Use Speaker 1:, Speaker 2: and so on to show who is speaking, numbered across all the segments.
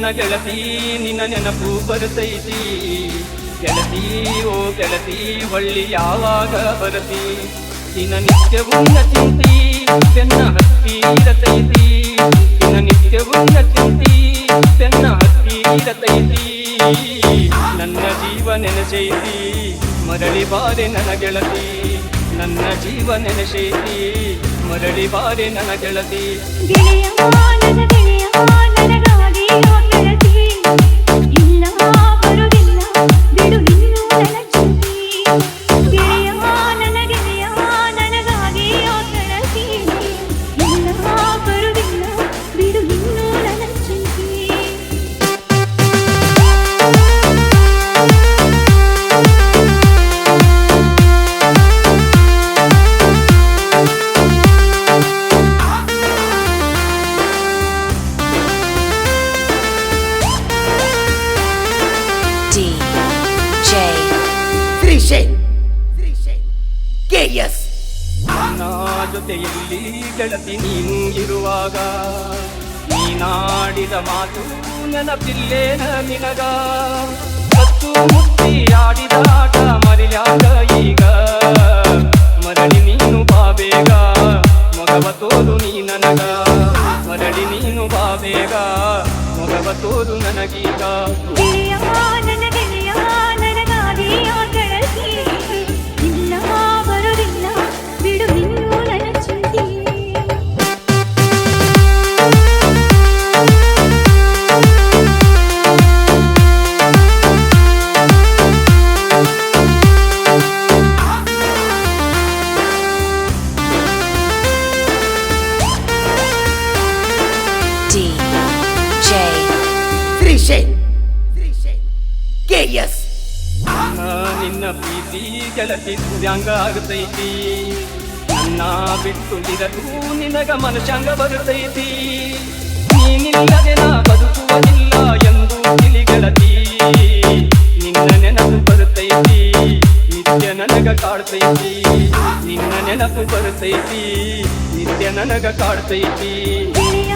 Speaker 1: ನನ್ನ ಗೆಳತಿ, ನಿನ್ನ ನೆನಪು ಬರುತ್ತೈತಿ ಗೆಳತಿ, ಓ ಗೆಳತಿ ಹೊಳ್ಳಿ ಯಾವಾಗ ಬರತಿ? ದಿನ ನಿತ್ಯವೂ ನಚಿಂತಿ ಬೆನ್ನ ಹತ್ತಿ ಇರತೈತಿ. ದಿನ ನಿತ್ಯವೂ ಚಿಂತಿ, ಬೆನ್ನ ಹತ್ತಿ ಇರತೈತಿ. ನನ್ನ ಜೀವ ನೆನೆಸೈತಿ, ಮರಳಿ ಬಾರೆ ನನ್ನ ಗೆಳತಿ. ನನ್ನ ಜೀವ ನೆನೆಸೈತಿ, ಮರಳಿ ಬಾರೆ ನನ್ನ ಗೆಳತಿ.
Speaker 2: ಶ್ರೀಶೈಲ್ ಕೆಎಸ್
Speaker 1: ನನ್ನ ಜೊತೆಯಲ್ಲಿ ಗೆಳತಿ ನೀನು ಇರುವಾಗ ನೀನಾಡಿದ ಮಾತು ನೆನಪಿಲ್ಲೇನ ನಿನಗ? ಕತ್ತು ಮುಟ್ಟಿ ಆಡಿದ ಆಟ ಈಗ?
Speaker 2: ಶ್ರೀಶೈಲ್ ಕೆ ಎಸ್
Speaker 1: ನಿನ್ನ ಪ್ರೀತಿ ಗೆಳತಿ ಸುರ್ಯಾಂಗ ಆಗತೈತಿ ನನ್ನ ಬಿಟ್ಟು ಇರಲು ನಿನಗ ಮನುಷ್ಯಂಗ ಬರುತ್ತೈತಿ ನೀನಿಲ್ಲದೆ ನಾ ಬದುಕುವುದಿಲ್ಲ ಎಂದು ತಿಳಿ ಗೆಳತಿ ನಿನ್ನ ನೆನಪು ಬರುತ್ತೈತಿ ನಿತ್ಯ ನನಗ ಕಾಡ್ತೈತಿ. ನಿನ್ನ ನೆನಪು ಬರುತ್ತೈತಿ ನಿತ್ಯ ನನಗ ಕಾಡ್ತೈತಿ.
Speaker 3: ಗೆಳೆಯ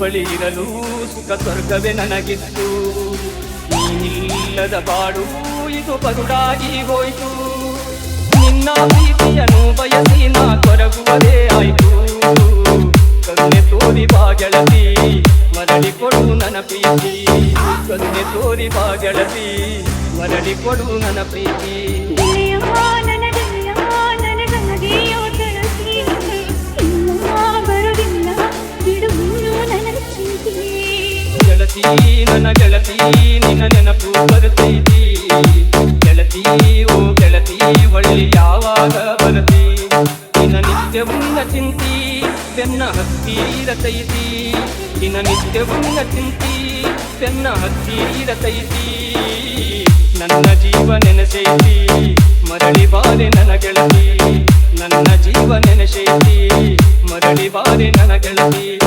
Speaker 1: ಬಳಿ ಇರಲು ಸುಖ ಸ್ವರ್ಗವೇ ನನಗಿತ್ತು. ನೀನಿಲ್ಲದ ಬಾಡು ಇದು ಬರುಡಾಗಿ ಹೋಯಿತು. ನಿನ್ನ ಪ್ರೀತಿಯನ್ನು ಬಯಸಿ ನಾ ಕೊರಗುವುದೇ ಆಯಿತು. ಕರುಣೆ ತೋರಿ ಬಾಗೆಳತಿ, ಮರಳಿ ಕೊಡು ನನ್ನ ಪ್ರೀತಿ. ಕರುಣೆ ತೋರಿ ಬಾಗೆಳತಿ, ಮರಳಿ ಕೊಡು ನನ್ನ ಪ್ರೀತಿ.
Speaker 3: ಗೆಳತಿ, ನನ್ನ
Speaker 1: ಗೆಳತಿ, ನಿನ್ನ ನೆನಪು ಬರ್ತೈತಿ ಗೆಳತಿ, ಓ ಗೆಳತಿ ಯಾವಾಗ ಬರತಿ ನಿನ್ನ ನಿತ್ಯವುನ್ನ ಚಿಂತಿ, ಬೆನ್ನ ಹತ್ತಿರತೈತಿ ನಿನ್ನ ನಿತ್ಯವುನ್ನ ಚಿಂತಿ ನನ್ನ ಜೀವ ನೆನೆಸೈತಿ, ಮರಳಿ ಬಾರೆ ನನ್ನ ಗೆಳತಿ. ನನ್ನ ಜೀವ ನೆನೆಸೈತಿ, ಮರಳಿ ಬಾರೆ ನನ್ನ ಗೆಳತಿ.